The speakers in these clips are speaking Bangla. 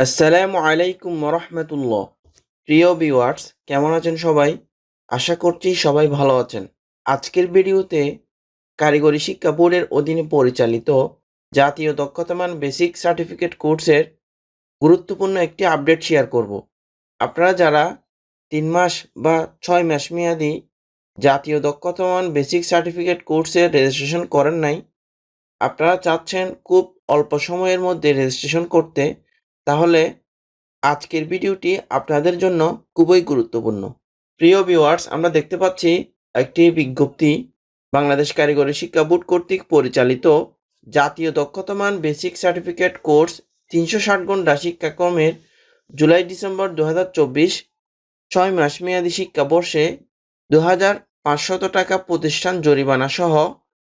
আসসালামু আলাইকুম রহমতুল্লাহ প্রিয় ভিউয়ার্স, কেমন আছেন সবাই? আশা করছি সবাই ভালো আছেন। আজকের ভিডিওতে কারিগরি শিক্ষা বোর্ডের অধীনে পরিচালিত জাতীয় দক্ষতামান বেসিক সার্টিফিকেট কোর্সের গুরুত্বপূর্ণ একটি আপডেট শেয়ার করব। আপনারা যারা তিন মাস বা ছয় মাস মেয়াদি জাতীয় দক্ষতামান বেসিক সার্টিফিকেট কোর্সের রেজিস্ট্রেশন করেন নাই, আপনারা চাচ্ছেন খুব অল্প সময়ের মধ্যে রেজিস্ট্রেশন করতে তাহলে আজকের ভিডিওটি আপনাদের জন্য খুবই গুরুত্বপূর্ণ। প্রিয় ভিউয়ার্স আমরা দেখতে পাচ্ছি একটি বিজ্ঞপ্তি, বাংলাদেশ কারিগরি শিক্ষা বোর্ড কর্তৃক পরিচালিত জাতীয় দক্ষতামান বেসিক সার্টিফিকেট কোর্স তিনশো ষাট ঘণ্টা শিক্ষাক্রমের জুলাই ডিসেম্বর দু হাজার চব্বিশ ছয় মাস মেয়াদী শিক্ষাবর্ষে দু হাজার পাঁচশত টাকা প্রতিষ্ঠান জরিমানা সহ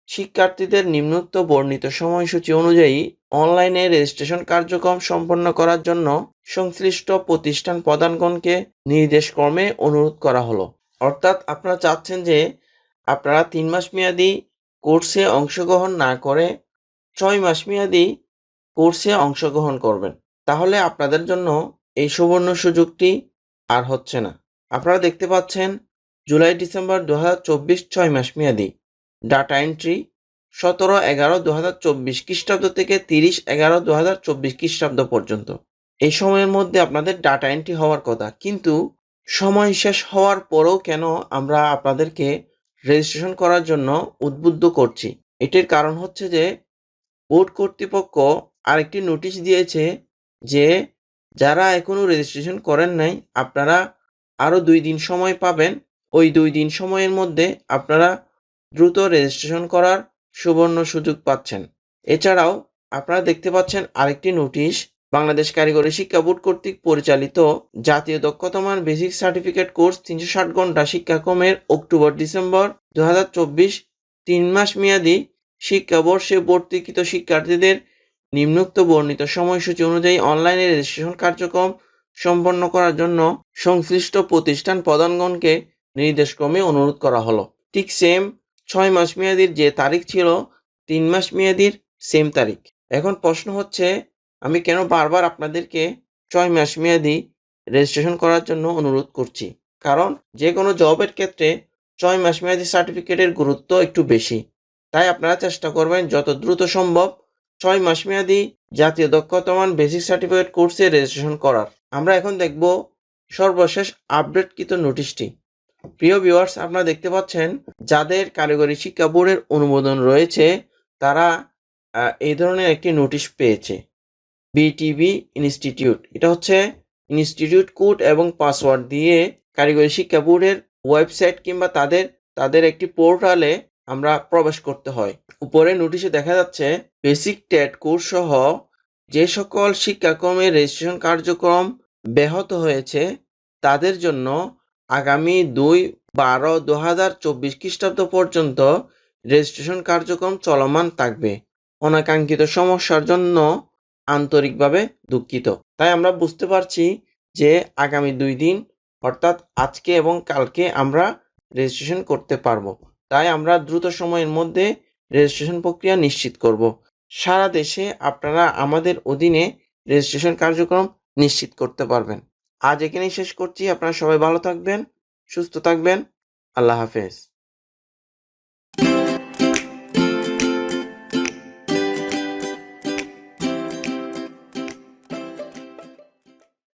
শিক্ষার্থীদের নিম্নোক্ত বর্ণিত সময়সূচি অনুযায়ী অনলাইনে রেজিস্ট্রেশন কার্যক্রম সম্পন্ন করার জন্য সংশ্লিষ্ট প্রতিষ্ঠান প্রধানগণকে নির্দেশক্রমে অনুরোধ করা হলো। অর্থাৎ আপনারা চাচ্ছেন যে আপনারা তিন মাস মেয়াদি কোর্সে অংশগ্রহণ না করে ছয় মাস মেয়াদি কোর্সে অংশগ্রহণ করবেন। তাহলে আপনাদের জন্য এই সুবর্ণ সুযোগটি আর হচ্ছে না। আপনারা দেখতে পাচ্ছেন জুলাই ডিসেম্বর দু হাজার চব্বিশ ছয় মাস মেয়াদি। ডাটা এন্ট্রি সতেরো এগারো দু হাজার চব্বিশ খ্রিস্টাব্দ থেকে তিরিশ এগারো দু হাজার চব্বিশ খ্রিস্টাব্দ পর্যন্ত। এই সময়ের মধ্যে আপনাদের ডাটা এন্ট্রি হওয়ার কথা। কিন্তু সময় শেষ হওয়ার পরেও কেন আমরা আপনাদেরকে রেজিস্ট্রেশন করার জন্য উদ্বুদ্ধ করছি? এটির কারণ হচ্ছে যে, বোর্ড কর্তৃপক্ষ আরেকটি নোটিশ দিয়েছে যে, যারা এখনও রেজিস্ট্রেশন করেন নাই, আপনারা আরও দুই দিন সময় পাবেন। ওই দুই দিন সময়ের মধ্যে আপনারা দ্রুত রেজিস্ট্রেশন করার সুবর্ণ সুযোগ পাচ্ছেন। এছাড়াও আপনারা দেখতে পাচ্ছেন আরেকটি নোটিশ বাংলাদেশ কারিগরি শিক্ষা বোর্ড কর্তৃক পরিচালিত জাতীয় দক্ষতামান বেসিক সার্টিফিকেট কোর্স তিনশো ষাট ঘণ্টা শিক্ষাক্রমের অক্টোবর, ডিসেম্বর দু তিন মাস মেয়াদি শিক্ষাবর্ষে ভর্তিকৃত শিক্ষার্থীদের নিম্নোক্ত বর্ণিত সময়সূচি অনুযায়ী অনলাইনে রেজিস্ট্রেশন কার্যক্রম সম্পন্ন করার জন্য সংশ্লিষ্ট প্রতিষ্ঠান প্রধানগণকে নির্দেশক্রমে অনুরোধ করা হলো। ঠিক সেম ছয় মাস মেয়াদির যে তারিখ ছিল, তিন মাস মেয়াদির সেম তারিখ। এখন প্রশ্ন হচ্ছে, আমি কেন বারবার আপনাদেরকে ছয় মাস মেয়াদি রেজিস্ট্রেশন করার জন্য অনুরোধ করছি? কারণ যে কোনো জবের ক্ষেত্রে ছয় মাস মেয়াদি সার্টিফিকেটের গুরুত্ব একটু বেশি। তাই আপনারা চেষ্টা করবেন, যত দ্রুত সম্ভব ছয় মাস মেয়াদি জাতীয় দক্ষতামান বেসিক সার্টিফিকেট কোর্সে রেজিস্ট্রেশন করার। আমরা এখন দেখব সর্বশেষ আপডেটকৃত নোটিশটি প্রিয় ভিউয়ার্স আপনারা দেখতে পাচ্ছেন, যাদের কারিগরি শিক্ষা বোর্ডের অনুমোদন রয়েছে, তারা এই ধরনের একটি নোটিশ পেয়েছে। বিটিভি ইনস্টিটিউট এটা হচ্ছে ইনস্টিটিউট কোড এবং পাসওয়ার্ড দিয়ে কারিগরি শিক্ষা বোর্ডের ওয়েবসাইট কিংবা তাদের তাদের একটি পোর্টালে আমরা প্রবেশ করতে হয়। উপরে নোটিশে দেখা যাচ্ছে বেসিক টেট কোর্স সহ যে সকল শিক্ষাক্রমের রেজিস্ট্রেশন কার্যক্রম ব্যাহত হয়েছে, তাদের জন্য আগামী দুই বারো দু হাজার চব্বিশ খ্রিস্টাব্দ পর্যন্ত রেজিস্ট্রেশন কার্যক্রম চলমান থাকবে। অনাকাঙ্ক্ষিত সমস্যার জন্য আন্তরিকভাবে দুঃখিত। তাই আমরা বুঝতে পারছি যে আগামী দুই দিন, অর্থাৎ আজকে এবং কালকে আমরা রেজিস্ট্রেশন করতে পারব। তাই আমরা দ্রুত সময়ের মধ্যে রেজিস্ট্রেশন প্রক্রিয়া নিশ্চিত করব। সারা দেশে আপনারা আমাদের অধীনে রেজিস্ট্রেশন কার্যক্রম নিশ্চিত করতে পারবেন। আজ এখানেই শেষ করছি। আপনারা সবাই ভালো থাকবেন সুস্থ থাকবেন। আল্লাহ হাফেজ।